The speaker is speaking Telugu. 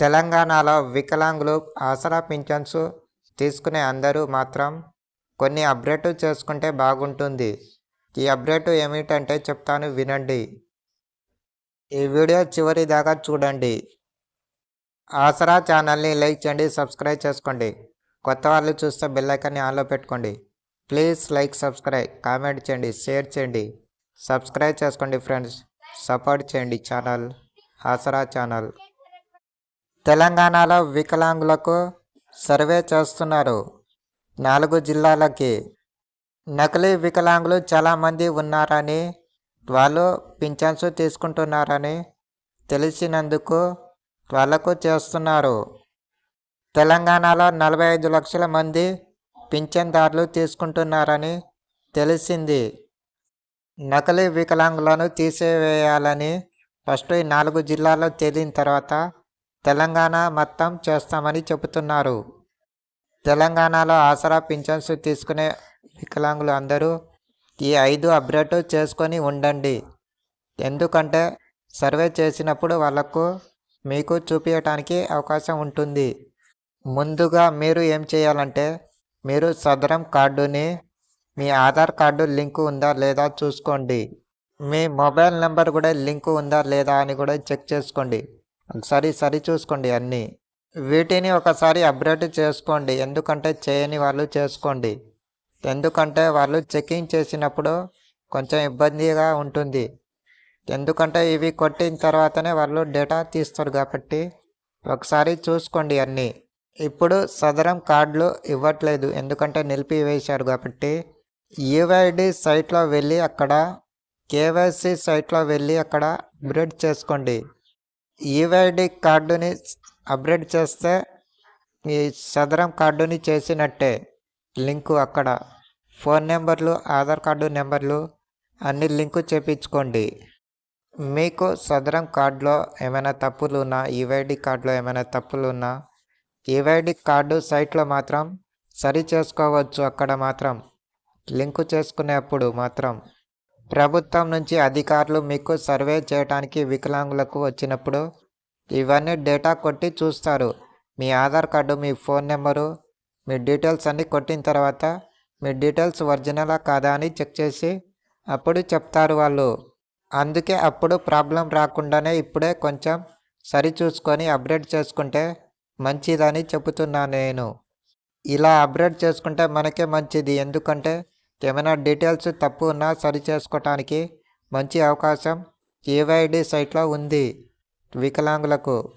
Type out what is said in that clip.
తెలంగాణలో వికలాంగులు ఆసరా పింఛన్స్ తీసుకునే అందరూ మాత్రం కొన్ని అప్డేట్ చేసుకుంటే బాగుంటుంది. ఈ అప్డేట్ ఏమిటంటే చెప్తాను వినండి. ఈ వీడియో చివరి దాకా చూడండి. ఆసరా ఛానల్ని లైక్ చేయండి సబ్స్క్రైబ్ చేసుకోండి. కొత్త వాళ్ళు చూస్తే బెల్లైకాన్ని ఆన్లో పెట్టుకోండి. ప్లీజ్ లైక్ సబ్స్క్రైబ్ కామెంట్ చేయండి షేర్ చేయండి. సబ్స్క్రైబ్ చేసుకోండి ఫ్రెండ్స్. సపోర్ట్ చేయండి ఛానల్ ఆసరా ఛానల్. తెలంగాణలో వికలాంగులకు సర్వే చేస్తున్నారు. నాలుగు జిల్లాలకి. నకిలీ వికలాంగులు చాలామంది ఉన్నారని వాళ్ళు పింఛన్స్ తీసుకుంటున్నారని తెలిసినందుకు వాళ్ళకు చేస్తున్నారు. తెలంగాణలో నలభై ఐదు లక్షల మంది పింఛన్దారులు తీసుకుంటున్నారని తెలిసింది. నకిలీ వికలాంగులను తీసివేయాలని ఫస్ట్ ఈ నాలుగు జిల్లాల్లో తేలిన తర్వాత తెలంగాణ మొత్తం చేస్తామని చెబుతున్నారు. తెలంగాణలో ఆసరా పింఛన్స్ తీసుకునే వికలాంగులు అందరూ ఈ ఐదు అప్డేట్ చేసుకొని ఉండండి. ఎందుకంటే సర్వే చేసినప్పుడు వాళ్ళకు మీకు చూపించడానికి అవకాశం ఉంటుంది. ముందుగా మీరు ఏం చేయాలంటే మీరు సదరం కార్డుని మీ ఆధార్ కార్డు లింకు ఉందా లేదా చూసుకోండి. మీ మొబైల్ నెంబర్ కూడా లింకు ఉందా లేదా అని కూడా చెక్ చేసుకోండి. ఒకసారి సరి చూసుకోండి అన్నీ. వీటిని ఒకసారి అప్డేట్ చేసుకోండి. ఎందుకంటే చేయని వాళ్ళు చేసుకోండి. ఎందుకంటే వాళ్ళు చెకింగ్ చేసినప్పుడు కొంచెం ఇబ్బందిగా ఉంటుంది. ఎందుకంటే ఇవి కొట్టిన తర్వాతనే వాళ్ళు డేటా తీస్తారు కాబట్టి ఒకసారి చూసుకోండి అన్నీ. ఇప్పుడు సదరం కార్డులు ఇవ్వట్లేదు. ఎందుకంటే నిలిపివేశారు కాబట్టి యూఐడి సైట్లో వెళ్ళి అక్కడ కేవైసీ సైట్లో వెళ్ళి అక్కడ అప్డేట్ చేసుకోండి. ఈవైడి కార్డుని అప్డేట్ చేస్తే ఈ సదరం కార్డుని చేసినట్టే. లింకు అక్కడ. ఫోన్ నెంబర్లు ఆధార్ కార్డు నెంబర్లు అన్ని లింకు చేపించుకోండి. మీకు సదరం కార్డులో ఏమైనా తప్పులు ఉన్నా ఈవైడి కార్డులో ఏమైనా తప్పులు ఉన్నా ఈవైడి కార్డు సైట్లో మాత్రం సరి చేసుకోవచ్చు అక్కడ మాత్రం. లింకు చేసుకునేప్పుడు మాత్రం. ప్రభుత్వం నుంచి అధికారులు మీకు సర్వే చేయడానికి వికలాంగులకు వచ్చినప్పుడు ఇవన్నీ డేటా కొట్టి చూస్తారు. మీ ఆధార్ కార్డు మీ ఫోన్ నెంబరు మీ డీటెయిల్స్ అన్నీ కొట్టిన తర్వాత మీ డీటెయిల్స్ ఒరిజినలా కాదా అని చెక్ చేసి అప్పుడు చెప్తారు వాళ్ళు. అందుకే అప్పుడు ప్రాబ్లం రాకుండానే ఇప్పుడే కొంచెం సరి చూసుకొని అప్డేట్ చేసుకుంటే మంచిదని చెబుతున్నాను నేను. ఇలా అప్డేట్ చేసుకుంటే మనకే మంచిది. ఎందుకంటే ఏమైనా డీటెయిల్స్ తప్పు ఉన్నా సరిచేసుకోవటానికి మంచి అవకాశం ఏవైడి సైట్లో ఉంది. వికలాంగులకు